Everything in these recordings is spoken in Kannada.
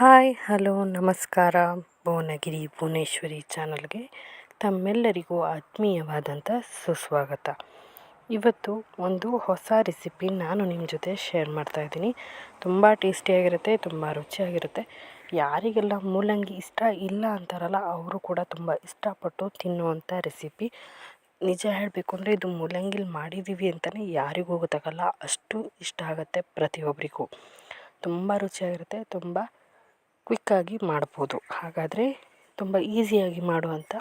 ಹಾಯ್, ಹಲೋ, ನಮಸ್ಕಾರ. ಭುವನಗಿರಿ ಭುವನೇಶ್ವರಿ ಚಾನಲ್ಗೆ ತಮ್ಮೆಲ್ಲರಿಗೂ ಆತ್ಮೀಯವಾದಂಥ ಸುಸ್ವಾಗತ. ಇವತ್ತು ಒಂದು ಹೊಸ ರೆಸಿಪಿ ನಾನು ನಿಮ್ಮ ಜೊತೆ ಶೇರ್ ಮಾಡ್ತಾ ಇದ್ದೀನಿ. ತುಂಬ ಟೇಸ್ಟಿಯಾಗಿರುತ್ತೆ ತುಂಬ ರುಚಿಯಾಗಿರುತ್ತೆ. ಯಾರಿಗೆಲ್ಲ ಮೂಲಂಗಿ ಇಷ್ಟ ಇಲ್ಲ ಅಂತಾರಲ್ಲ, ಅವರು ಕೂಡ ತುಂಬ ಇಷ್ಟಪಟ್ಟು ತಿನ್ನುವಂಥ ರೆಸಿಪಿ. ನಿಜ ಹೇಳಬೇಕು ಅಂದರೆ ಇದು ಮೂಲಂಗಿಲಿ ಮಾಡಿದ್ದೀವಿ ಅಂತಲೇ ಯಾರಿಗೂ ಗೊತ್ತಾಗಲ್ಲ. ಅಷ್ಟು ಇಷ್ಟ ಆಗುತ್ತೆ ಪ್ರತಿಯೊಬ್ಬರಿಗೂ ತುಂಬ ರುಚಿಯಾಗಿರುತ್ತೆ, ತುಂಬ ಕ್ವಿಕ್ಕಾಗಿ ಮಾಡ್ಬೋದು. ಹಾಗಾದರೆ ತುಂಬ ಈಸಿಯಾಗಿ ಮಾಡುವಂಥ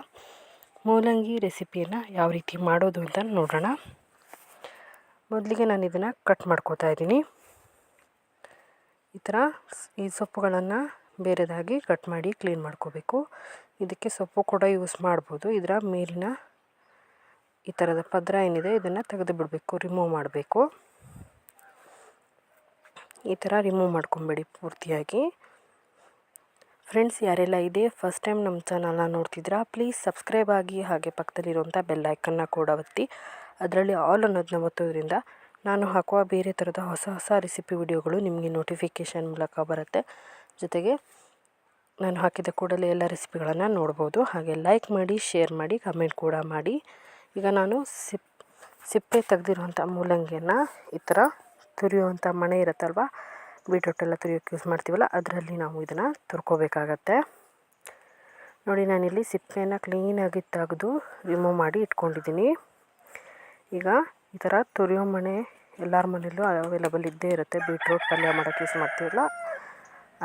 ಮೂಲಂಗಿ ರೆಸಿಪಿಯನ್ನು ಯಾವ ರೀತಿ ಮಾಡೋದು ಅಂತ ನೋಡೋಣ. ಮೊದಲಿಗೆ ನಾನು ಇದನ್ನು ಕಟ್ ಮಾಡ್ಕೋತಾ ಇದ್ದೀನಿ. ಈ ಥರ ಈ ಸೊಪ್ಪುಗಳನ್ನು ಬೇರೆದಾಗಿ ಕಟ್ ಮಾಡಿ ಕ್ಲೀನ್ ಮಾಡ್ಕೋಬೇಕು. ಇದಕ್ಕೆ ಸೊಪ್ಪು ಕೂಡ ಯೂಸ್ ಮಾಡ್ಬೋದು. ಇದರ ಮೇಲಿನ ಈ ಥರದ ಪದ್ರ ಏನಿದೆ ಇದನ್ನು ತೆಗೆದು ಬಿಡಬೇಕು ರಿಮೂವ್ ಮಾಡಬೇಕು. ಈ ಥರ ರಿಮೂವ್ ಮಾಡ್ಕೊಬೇಡಿ ಪೂರ್ತಿಯಾಗಿ. ಫ್ರೆಂಡ್ಸ್ ಯಾರೆಲ್ಲ ಇದೆ ಫಸ್ಟ್ ಟೈಮ್ ನಮ್ಮ ಚಾನಲ್ನ ನೋಡ್ತಿದ್ದೀರಾ ಪ್ಲೀಸ್ ಸಬ್ಸ್ಕ್ರೈಬ್ ಆಗಿ ಹಾಗೆ ಪಕ್ಕದಲ್ಲಿರುವಂಥ ಬೆಲ್ಲೈಕನ್ನ ಕೂಡ ಒತ್ತಿ. ಅದರಲ್ಲಿ ಆಲ್ ಅನ್ನೋದನ್ನ ಒತ್ತೋದ್ರಿಂದ ನಾನು ಹಾಕುವ ಬೇರೆ ಥರದ ಹೊಸ ಹೊಸ ರೆಸಿಪಿ ವಿಡಿಯೋಗಳು ನಿಮಗೆ ನೋಟಿಫಿಕೇಷನ್ ಮೂಲಕ ಬರುತ್ತೆ. ಜೊತೆಗೆ ನಾನು ಹಾಕಿದ ಕೂಡಲೇ ಎಲ್ಲ ರೆಸಿಪಿಗಳನ್ನು ನೋಡ್ಬೋದು. ಹಾಗೆ ಲೈಕ್ ಮಾಡಿ ಶೇರ್ ಮಾಡಿ ಕಮೆಂಟ್ ಕೂಡ ಮಾಡಿ. ಈಗ ನಾನು ಸಿಪ್, ಸಿಪ್ಪೆ ತೆಗೆದಿರುವಂಥ ಮೂಲಂಗಿಯನ್ನು ಈ ಥರ ತುರಿಯುವಂಥ ಮಣೆ ಇರುತ್ತಲ್ವ ಬೀಟ್ರೂಟ್ ಎಲ್ಲ ತುರಿಯೋಕ್ಕೆ ಯೂಸ್ ಮಾಡ್ತೀವಲ್ಲ, ಅದರಲ್ಲಿ ನಾವು ಇದನ್ನು ತುರ್ಕೋಬೇಕಾಗತ್ತೆ. ನೋಡಿ ನಾನಿಲ್ಲಿ ಸಿಪ್ಪೆಯನ್ನು ಕ್ಲೀನಾಗಿ ತೆಗೆದು ರಿಮೂವ್ ಮಾಡಿ ಇಟ್ಕೊಂಡಿದ್ದೀನಿ. ಈಗ ಈ ಥರ ತುರಿಯೋ ಮಣೆ ಎಲ್ಲರ ಮನೆಯಲ್ಲೂ ಅವೈಲಬಲ್ ಇದ್ದೇ ಇರುತ್ತೆ. ಬೀಟ್ರೂಟ್ ಪಲ್ಯ ಮಾಡೋಕ್ಕೆ ಯೂಸ್ ಮಾಡ್ತೀವಲ್ಲ,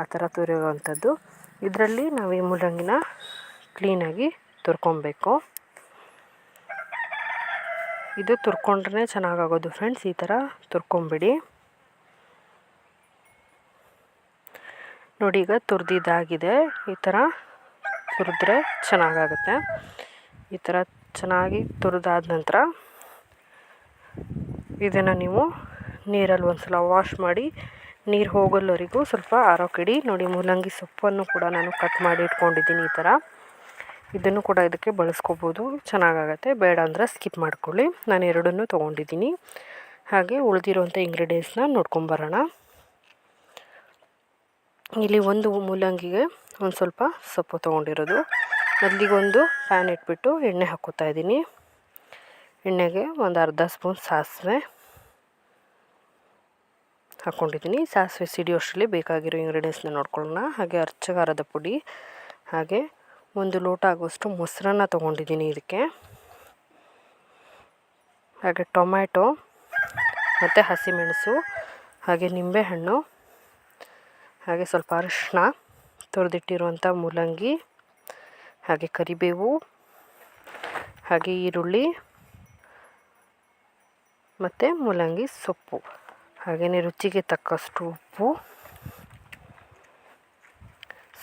ಆ ಥರ ತುರಿಯುವಂಥದ್ದು. ಇದರಲ್ಲಿ ನಾವು ಈ ಮೂಲಂಗಿನ ಕ್ಲೀನಾಗಿ ತುರ್ಕೊಬೇಕು. ಇದು ತುರ್ಕೊಂಡ್ರೆ ಚೆನ್ನಾಗಾಗೋದು ಫ್ರೆಂಡ್ಸ್ ಈ ಥರ ತುರ್ಕೊಂಬಿಡಿ. ನೋಡಿ, ಈಗ ತುರಿದಿದ್ದಾಗಿದೆ. ಈ ಥರ ತುರಿದ್ರೆ ಚೆನ್ನಾಗಾಗುತ್ತೆ. ಈ ಥರ ಚೆನ್ನಾಗಿ ತುರಿದಾದ ನಂತರ ಇದನ್ನು ನೀವು ನೀರಲ್ಲಿ ಒಂದು ಸಲ ವಾಶ್ ಮಾಡಿ, ನೀರು ಹೋಗಲ್ಲವರೆಗೂ ಸ್ವಲ್ಪ ಆರೋಕಿಡಿ ನೋಡಿ, ಮೂಲಂಗಿ ಸೊಪ್ಪನ್ನು ಕೂಡ ನಾನು ಕಟ್ ಮಾಡಿ ಇಟ್ಕೊಂಡಿದ್ದೀನಿ ಈ ಥರ. ಇದನ್ನು ಕೂಡ ಇದಕ್ಕೆ ಬಳಸ್ಕೋಬೋದು. ಚೆನ್ನಾಗಾಗತ್ತೆ. ಬೇಡ ಅಂದರೆ ಸ್ಕಿಪ್ ಮಾಡ್ಕೊಳ್ಳಿ. ನಾನು ಎರಡನ್ನೂ ತೊಗೊಂಡಿದ್ದೀನಿ. ಹಾಗೆ ಉಳಿದಿರುವಂಥ ಇಂಗ್ರೀಡಿಯೆಂಟ್ಸ್ನ ನೋಡ್ಕೊಂಬರೋಣ. ಇಲ್ಲಿ ಒಂದು ಮೂಲಂಗಿಗೆ ಒಂದು ಸ್ವಲ್ಪ ಸೊಪ್ಪು ತೊಗೊಂಡಿರೋದು. ಮೊದಲಿಗೊಂದು ಪ್ಯಾನ್ ಇಟ್ಬಿಟ್ಟು ಎಣ್ಣೆ ಹಾಕೋತಾ ಇದ್ದೀನಿ. ಎಣ್ಣೆಗೆ ಒಂದು ಅರ್ಧ ಸ್ಪೂನ್ ಸಾಸಿವೆ ಹಾಕ್ಕೊಂಡಿದ್ದೀನಿ ಸಾಸಿವೆ ಸಿಡಿಯೋಷ್ಟರಲ್ಲಿ ಬೇಕಾಗಿರೋ ಇಂಗ್ರೀಡಿಯೆಂಟ್ಸ್ನ ನೋಡ್ಕೊಳ್ಳೋಣ. ಹಾಗೆ ಅರ್ಚಗಾರದ ಪುಡಿ, ಹಾಗೆ ಒಂದು ಲೋಟ ಆಗುವಷ್ಟು ಮೊಸರನ್ನ ತೊಗೊಂಡಿದ್ದೀನಿ ಇದಕ್ಕೆ. ಹಾಗೆ ಟೊಮ್ಯಾಟೊ ಮತ್ತು ಹಸಿಮೆಣಸು, ಹಾಗೆ ನಿಂಬೆಹಣ್ಣು ಹಾಗೆ ಸ್ವಲ್ಪ ಅರಿಶಿನ ತುರಿದಿಟ್ಟಿರುವಂಥ ಮೂಲಂಗಿ, ಹಾಗೆ ಕರಿಬೇವು, ಹಾಗೆ ಈರುಳ್ಳಿ ಮತ್ತು ಮೂಲಂಗಿ ಸೊಪ್ಪು. ಹಾಗೆಯೇ ರುಚಿಗೆ ತಕ್ಕಷ್ಟು ಉಪ್ಪು.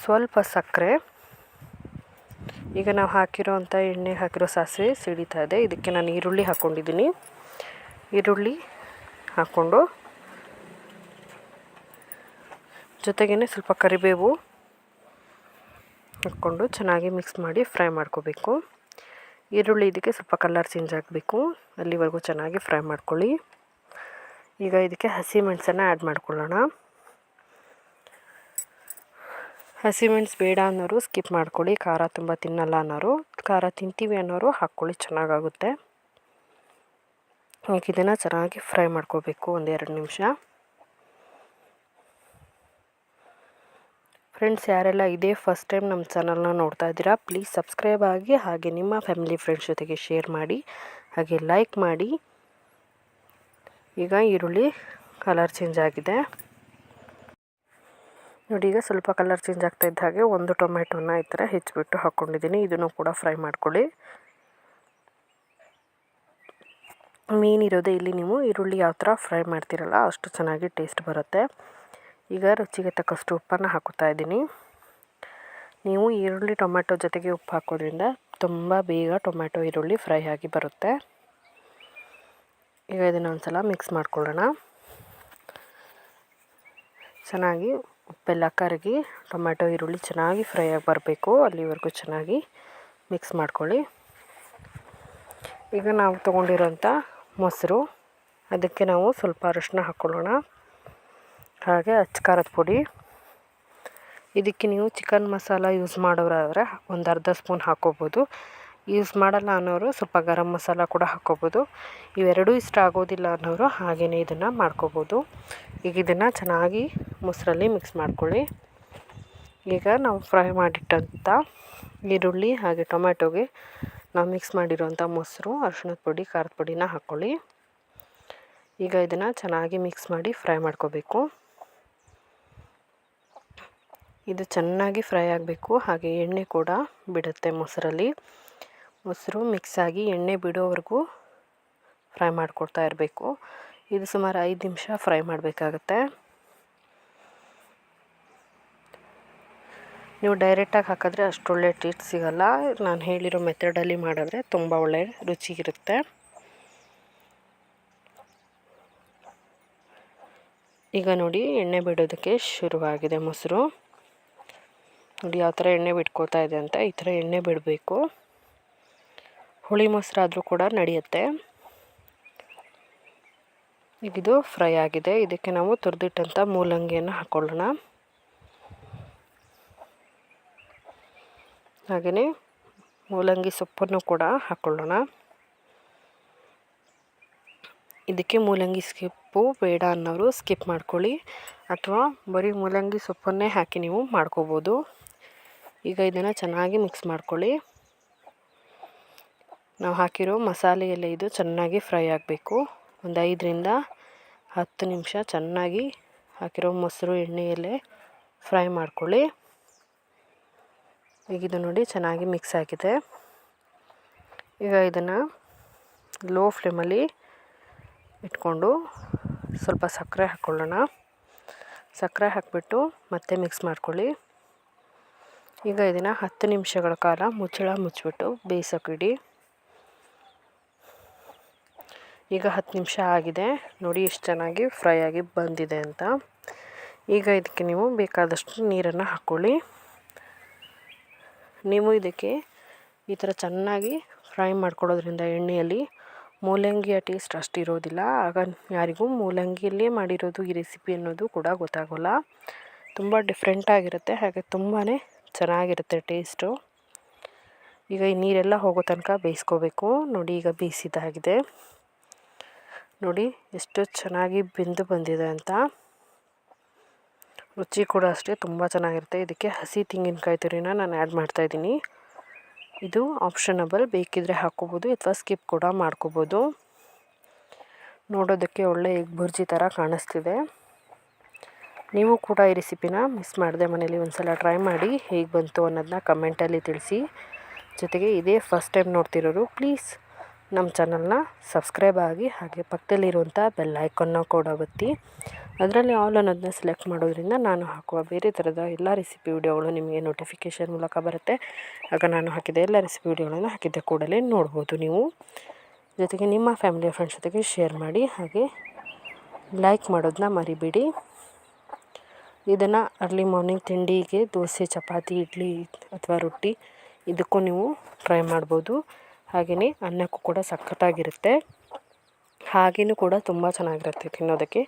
ಸ್ವಲ್ಪ ಸಕ್ಕರೆ. ಈಗ ನಾವು ಹಾಕಿರೋವಂಥ ಎಣ್ಣೆ ಹಾಕಿರೋ ಸಾಸಿವೆ ಸಿಡಿತಾ ಇದೆ. ಇದಕ್ಕೆ ನಾನು ಈರುಳ್ಳಿ ಹಾಕ್ಕೊಂಡಿದ್ದೀನಿ ಈರುಳ್ಳಿ ಹಾಕ್ಕೊಂಡು ಜೊತೆಗೇ ಸ್ವಲ್ಪ ಕರಿಬೇವು ಹಾಕ್ಕೊಂಡು ಚೆನ್ನಾಗಿ ಮಿಕ್ಸ್ ಮಾಡಿ ಫ್ರೈ ಮಾಡ್ಕೋಬೇಕು. ಈರುಳ್ಳಿ ಇದಕ್ಕೆ ಸ್ವಲ್ಪ ಕಲರ್ ಚೇಂಜ್ ಆಗಬೇಕು ಅಲ್ಲಿವರೆಗೂ ಚೆನ್ನಾಗಿ ಫ್ರೈ ಮಾಡ್ಕೊಳ್ಳಿ. ಈಗ ಇದಕ್ಕೆ ಹಸಿ ಮೆಣಸನ್ನು ಆ್ಯಡ್ ಮಾಡ್ಕೊಳ್ಳೋಣ. ಹಸಿಮೆಣಸು ಬೇಡ ಅನ್ನೋರು ಸ್ಕಿಪ್ ಮಾಡ್ಕೊಳ್ಳಿ. ಖಾರ ತುಂಬ ತಿನ್ನಲ್ಲ ಅನ್ನೋರು. ಖಾರ ತಿಂತೀವಿ ಅನ್ನೋರು ಹಾಕ್ಕೊಳ್ಳಿ, ಚೆನ್ನಾಗಾಗುತ್ತೆ. ಇದನ್ನು ಚೆನ್ನಾಗಿ ಫ್ರೈ ಮಾಡ್ಕೋಬೇಕು ಒಂದೆರಡು ನಿಮಿಷ. ಫ್ರೆಂಡ್ಸ್ ಯಾರೆಲ್ಲ ಇದೇ ಫಸ್ಟ್ ಟೈಮ್ ನಮ್ಮ ಚಾನಲ್ನ ನೋಡ್ತಾ ಇದ್ದೀರಾ ಪ್ಲೀಸ್ ಸಬ್ಸ್ಕ್ರೈಬ್ ಆಗಿ ಹಾಗೆ ನಿಮ್ಮ ಫ್ಯಾಮಿಲಿ ಫ್ರೆಂಡ್ಸ್ ಜೊತೆಗೆ ಶೇರ್ ಮಾಡಿ, ಹಾಗೆ ಲೈಕ್ ಮಾಡಿ. ಈಗ ಈರುಳ್ಳಿ ಕಲರ್ ಚೇಂಜ್ ಆಗಿದೆ. ನೋಡಿ, ಈಗ ಸ್ವಲ್ಪ ಕಲರ್ ಚೇಂಜ್ ಆಗ್ತಾ ಇದ್ದ ಹಾಗೆ ಒಂದು ಟೊಮೆಟೊನ ಈ ಥರ ಹೆಚ್ಚಿಬಿಟ್ಟು ಹಾಕ್ಕೊಂಡಿದ್ದೀನಿ ಇದನ್ನು ಕೂಡ ಫ್ರೈ ಮಾಡ್ಕೊಳ್ಳಿ. ಮೀನಿರೋದೇ ಇಲ್ಲಿ ನೀವು ಈರುಳ್ಳಿ ಯಾವ ಥರ ಫ್ರೈ ಮಾಡ್ತೀರಲ್ಲ, ಅಷ್ಟು ಚೆನ್ನಾಗಿ ಟೇಸ್ಟ್ ಬರುತ್ತೆ. ಈಗ ರುಚಿಗೆ ತಕ್ಕಷ್ಟು ಉಪ್ಪನ್ನು ಹಾಕುತ್ತಾ ಇದ್ದೀನಿ. ನೀವು ಈರುಳ್ಳಿ, ಟೊಮ್ಯಾಟೊ ಜೊತೆಗೆ ಉಪ್ಪು ಹಾಕೋದ್ರಿಂದ ತುಂಬ ಬೇಗ ಟೊಮ್ಯಾಟೊ, ಈರುಳ್ಳಿ ಫ್ರೈ ಆಗಿ ಬರುತ್ತೆ. ಈಗ ಇದನ್ನು ಒಂದು ಸಲ ಮಿಕ್ಸ್ ಮಾಡ್ಕೊಳ್ಳೋಣ. ಚೆನ್ನಾಗಿ ಉಪ್ಪೆಲ್ಲ ಕರಗಿ ಟೊಮ್ಯಾಟೊ, ಈರುಳ್ಳಿ ಚೆನ್ನಾಗಿ ಫ್ರೈ ಆಗಿ ಬರಬೇಕು. ಅಲ್ಲಿವರೆಗೂ ಚೆನ್ನಾಗಿ ಮಿಕ್ಸ್ ಮಾಡ್ಕೊಳ್ಳಿ. ಈಗ ನಾವು ತೊಗೊಂಡಿರೋಂಥ ಮೊಸರು, ಅದಕ್ಕೆ ನಾವು ಸ್ವಲ್ಪ ಅರಶಿನ ಹಾಕ್ಕೊಳ್ಳೋಣ. ಹಾಗೆ ಅಚ್ಚ ಖಾರದ ಪುಡಿ. ಇದಕ್ಕೆ ನೀವು ಚಿಕನ್ ಮಸಾಲ ಯೂಸ್ ಮಾಡೋರಾದರೆ ಒಂದು ಅರ್ಧ ಸ್ಪೂನ್ ಹಾಕ್ಕೋಬೋದು ಯೂಸ್ ಮಾಡಲ್ಲ ಅನ್ನೋರು ಸ್ವಲ್ಪ ಗರಂ ಮಸಾಲ ಕೂಡ ಹಾಕ್ಕೋಬೋದು ಇವೆರಡೂ ಇಷ್ಟ ಆಗೋದಿಲ್ಲ ಅನ್ನೋರು ಹಾಗೆಯೇ ಇದನ್ನು ಮಾಡ್ಕೋಬೋದು. ಈಗ ಇದನ್ನು ಚೆನ್ನಾಗಿ ಮೊಸರಲ್ಲಿ ಮಿಕ್ಸ್ ಮಾಡ್ಕೊಳ್ಳಿ. ಈಗ ನಾವು ಫ್ರೈ ಮಾಡಿಟ್ಟಂಥ ಈರುಳ್ಳಿ ಹಾಗೆ ಟೊಮ್ಯಾಟೊಗೆ ನಾವು ಮಿಕ್ಸ್ ಮಾಡಿರೋಂಥ ಮೊಸರು, ಅರಿಶಿಣದ ಪುಡಿ, ಖಾರದ ಪುಡಿನ ಹಾಕ್ಕೊಳ್ಳಿ ಈಗ ಇದನ್ನು ಚೆನ್ನಾಗಿ ಮಿಕ್ಸ್ ಮಾಡಿ ಫ್ರೈ ಮಾಡ್ಕೋಬೇಕು. ಇದು ಚೆನ್ನಾಗಿ ಫ್ರೈ ಆಗಬೇಕು. ಹಾಗೆ ಎಣ್ಣೆ ಕೂಡ ಬಿಡುತ್ತೆ ಮೊಸರಲ್ಲಿ. ಮೊಸರು ಮಿಕ್ಸ್ ಆಗಿ ಎಣ್ಣೆ ಬಿಡೋವರೆಗೂ ಫ್ರೈ ಮಾಡಿಕೊಡ್ತಾ ಇರಬೇಕು. ಇದು ಸುಮಾರು ಐದು ನಿಮಿಷ ಫ್ರೈ ಮಾಡಬೇಕಾಗತ್ತೆ. ನೀವು ಡೈರೆಕ್ಟಾಗಿ ಹಾಕಿದ್ರೆ ಅಷ್ಟೊಳ್ಳೆ ಟೇಸ್ಟ್ ಸಿಗಲ್ಲ. ನಾನು ಹೇಳಿರೋ ಮೆಥಡಲ್ಲಿ ಮಾಡಿದ್ರೆ ತುಂಬ ಒಳ್ಳೆ ರುಚಿ ಇರುತ್ತೆ. ಈಗ ನೋಡಿ ಎಣ್ಣೆ ಬಿಡೋದಕ್ಕೆ ಶುರುವಾಗಿದೆ ಮೊಸರು. ನೋಡಿ ಯಾವ ಥರ ಎಣ್ಣೆ ಬಿಟ್ಕೋತಾ ಇದೆ ಅಂತ ಈ ಥರ ಎಣ್ಣೆ ಬಿಡಬೇಕು. ಹುಳಿ ಮೊಸರಾದರೂ ಕೂಡ ನಡೆಯುತ್ತೆ. ಈಗ ಇದು ಫ್ರೈ ಆಗಿದೆ. ಇದಕ್ಕೆ ನಾವು ತುರಿದಿಟ್ಟಂಥ ಮೂಲಂಗಿಯನ್ನು ಹಾಕ್ಕೊಳ್ಳೋಣ ಹಾಗೆಯೇ ಮೂಲಂಗಿ ಸೊಪ್ಪನ್ನು ಕೂಡ ಹಾಕ್ಕೊಳ್ಳೋಣ ಇದಕ್ಕೆ ಮೂಲಂಗಿ ಸ್ಕಿಪ್ಪು ಬೇಡ ಅನ್ನೋರು ಸ್ಕಿಪ್ ಮಾಡ್ಕೊಳ್ಳಿ. ಅಥವಾ ಬರೀ ಮೂಲಂಗಿ ಸೊಪ್ಪನ್ನೇ ಹಾಕಿ ನೀವು ಮಾಡ್ಕೋಬೋದು. ಈಗ ಇದನ್ನು ಚೆನ್ನಾಗಿ ಮಿಕ್ಸ್ ಮಾಡ್ಕೊಳ್ಳಿ. ನಾವು ಹಾಕಿರೋ ಮಸಾಲೆ ಎಲ್ಲ ಇದು ಚೆನ್ನಾಗಿ ಫ್ರೈ ಆಗಬೇಕು. ಒಂದು ಐದರಿಂದ ಹತ್ತು ನಿಮಿಷ ಚೆನ್ನಾಗಿ ಹಾಕಿರೋ ಮೊಸರು ಎಣ್ಣೆಯಲ್ಲೇ ಫ್ರೈ ಮಾಡ್ಕೊಳ್ಳಿ. ಈಗ ಇದು ನೋಡಿ ಚೆನ್ನಾಗಿ ಮಿಕ್ಸ್ ಆಗಿದೆ. ಈಗ ಇದನ್ನು ಲೋ ಫ್ಲೇಮಲ್ಲಿ ಇಟ್ಕೊಂಡು ಸ್ವಲ್ಪ ಸಕ್ಕರೆ ಹಾಕ್ಕೊಳ್ಳೋಣ ಸಕ್ಕರೆ ಹಾಕಿಬಿಟ್ಟು ಮತ್ತೆ ಮಿಕ್ಸ್ ಮಾಡ್ಕೊಳ್ಳಿ. ಈಗ ಇದನ್ನು ಹತ್ತು ನಿಮಿಷಗಳ ಕಾಲ ಮುಚ್ಚಳ ಮುಚ್ಚಿಬಿಟ್ಟು ಬೇಯಿಸೋಕಿಡಿ. ಈಗ ಹತ್ತು ನಿಮಿಷ ಆಗಿದೆ. ನೋಡಿ ಎಷ್ಟು ಚೆನ್ನಾಗಿ ಫ್ರೈ ಆಗಿ ಬಂದಿದೆ ಅಂತ. ಈಗ ಇದಕ್ಕೆ ನೀವು ಬೇಕಾದಷ್ಟು ನೀರನ್ನು ಹಾಕ್ಕೊಳ್ಳಿ. ನೀವು ಇದಕ್ಕೆ ಈ ಥರ ಚೆನ್ನಾಗಿ ಫ್ರೈ ಮಾಡ್ಕೊಡೋದ್ರಿಂದ ಎಣ್ಣೆಯಲ್ಲಿ ಮೂಲಂಗಿಯ ಟೇಸ್ಟ್ ಅಷ್ಟು ಇರೋದಿಲ್ಲ. ಆಗ ಯಾರಿಗೂ ಮೂಲಂಗಿಯಲ್ಲೇ ಮಾಡಿರೋದು ಈ ರೆಸಿಪಿ ಅನ್ನೋದು ಕೂಡ ಗೊತ್ತಾಗೋಲ್ಲ. ತುಂಬ ಡಿಫ್ರೆಂಟಾಗಿರುತ್ತೆ ಹಾಗೆ ತುಂಬಾ ಚೆನ್ನಾಗಿರುತ್ತೆ ಟೇಸ್ಟು. ಈಗ ಈ ನೀರೆಲ್ಲ ಹೋಗೋ ತನಕ ಬೇಯಿಸ್ಕೋಬೇಕು. ನೋಡಿ ಈಗ ಬೇಯಿಸಿದಾಗಿದೆ ನೋಡಿ ಎಷ್ಟು ಚೆನ್ನಾಗಿ ಬೆಂದು ಬಂದಿದೆ ಅಂತ. ರುಚಿ ಕೂಡ ಅಷ್ಟೇ, ತುಂಬ ಚೆನ್ನಾಗಿರುತ್ತೆ. ಇದಕ್ಕೆ ಹಸಿ ತೆಂಗಿನಕಾಯಿ ತುರಿನ ನಾನು ಆ್ಯಡ್ ಮಾಡ್ತಾಯಿದ್ದೀನಿ ಇದು ಆಪ್ಷನಬಲ್ ಬೇಕಿದ್ರೆ ಹಾಕ್ಕೋಬೋದು ಅಥವಾ ಸ್ಕಿಪ್ ಕೂಡ ಮಾಡ್ಕೋಬೋದು. ನೋಡೋದಕ್ಕೆ ಒಳ್ಳೆ ಎಗ್ ಬುರ್ಜಿ ಥರ ಕಾಣಿಸ್ತಿದೆ. ನೀವು ಕೂಡ ಈ ರೆಸಿಪಿನ ಮಿಸ್ ಮಾಡಿದೆ ಮನೇಲಿ ಒಂದು ಸಲ ಟ್ರೈ ಮಾಡಿ ಹೇಗೆ ಬಂತು ಅನ್ನೋದನ್ನ ಕಮೆಂಟಲ್ಲಿ ತಿಳಿಸಿ. ಜೊತೆಗೆ ಇದೇ ಫಸ್ಟ್ ಟೈಮ್ ನೋಡ್ತಿರೋರು ಪ್ಲೀಸ್ ನಮ್ಮ ಚಾನಲ್ನ ಸಬ್ಸ್ಕ್ರೈಬ್ ಆಗಿ ಹಾಗೆ ಪಕ್ಕದಲ್ಲಿರುವಂಥ ಬೆಲ್ ಐಕನ್ನ ಕೂಡ ಒತ್ತಿ. ಅದರಲ್ಲಿ ಆಲ್ ಅನ್ನೋದನ್ನ ಸೆಲೆಕ್ಟ್ ಮಾಡೋದ್ರಿಂದ ನಾನು ಹಾಕುವ ಬೇರೆ ಥರದ ಎಲ್ಲ ರೆಸಿಪಿ ವಿಡಿಯೋಗಳು ನಿಮಗೆ ನೋಟಿಫಿಕೇಷನ್ ಮೂಲಕ ಬರುತ್ತೆ. ಆಗ ನಾನು ಹಾಕಿದ ಎಲ್ಲ ರೆಸಿಪಿ ವಿಡಿಯೋಗಳನ್ನು ಹಾಕಿದ್ದೆ ಕೂಡಲೇ ನೋಡ್ಬೋದು ನೀವು. ಜೊತೆಗೆ ನಿಮ್ಮ ಫ್ಯಾಮಿಲಿ ಫ್ರೆಂಡ್ಸ್ ಜೊತೆಗೆ ಶೇರ್ ಮಾಡಿ ಹಾಗೆ ಲೈಕ್ ಮಾಡೋದನ್ನ ಮರಿಬೇಡಿ. ಇದನ್ನು ಅರ್ಲಿ ಮಾರ್ನಿಂಗ್ ತಿಂಡಿಗೆ ದೋಸೆ, ಚಪಾತಿ, ಇಡ್ಲಿ ಅಥವಾ ರೊಟ್ಟಿ ಇದಕ್ಕೂ ನೀವು ಟ್ರೈ ಮಾಡ್ಬೋದು. ಹಾಗೆಯೇ ಅನ್ನಕ್ಕೂ ಕೂಡ ಸಖತ್ತಾಗಿರುತ್ತೆ. ಹಾಗೆಯೂ ಕೂಡ ತುಂಬ ಚೆನ್ನಾಗಿರುತ್ತೆ ತಿನ್ನೋದಕ್ಕೆ.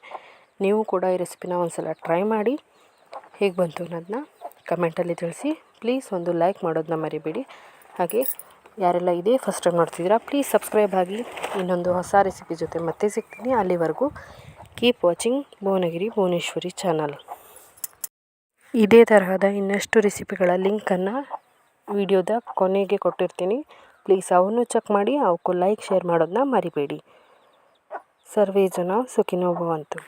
ನೀವು ಕೂಡ ಈ ರೆಸಿಪಿನ ಒಂದು ಸಲ ಟ್ರೈ ಮಾಡಿ ಹೇಗೆ ಬಂತು ಅನ್ನೋದನ್ನ ಕಮೆಂಟಲ್ಲಿ ತಿಳಿಸಿ. ಪ್ಲೀಸ್ ಒಂದು ಲೈಕ್ ಮಾಡೋದನ್ನ ಮರಿಬೇಡಿ. ಹಾಗೆ ಯಾರೆಲ್ಲ ಇದೇ ಫಸ್ಟ್ ಟೈಮ್ ನೋಡ್ತಿದ್ದೀರಾ ಪ್ಲೀಸ್ ಸಬ್ಸ್ಕ್ರೈಬ್ ಆಗಿ ಇನ್ನೊಂದು ಹೊಸ ರೆಸಿಪಿ ಜೊತೆ ಮತ್ತೆ ಸಿಗ್ತೀನಿ. ಅಲ್ಲಿವರೆಗೂ keep watching Bhuvanagiri Bhuvaneshwari channel ಇದೇ ತರಹದ ಇನ್ನಷ್ಟು ರೆಸಿಪಿಗಳ ಲಿಂಕನ್ನು ವಿಡಿಯೋದ ಕೊನೆಗೆ ಕೊಟ್ಟಿರ್ತೀನಿ. ಪ್ಲೀಸ್ ಅವನ್ನು ಚೆಕ್ ಮಾಡಿ, ಅವಕ್ಕೂ ಲೈಕ್, ಶೇರ್ ಮಾಡೋದನ್ನ ಮರಿಬೇಡಿ. ಸರ್ವೇ ಜನ ಸುಖಿನೋ ಭವಂತು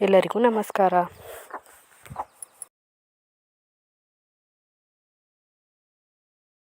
ಎಲ್ಲರಿಗೂ ನಮಸ್ಕಾರ.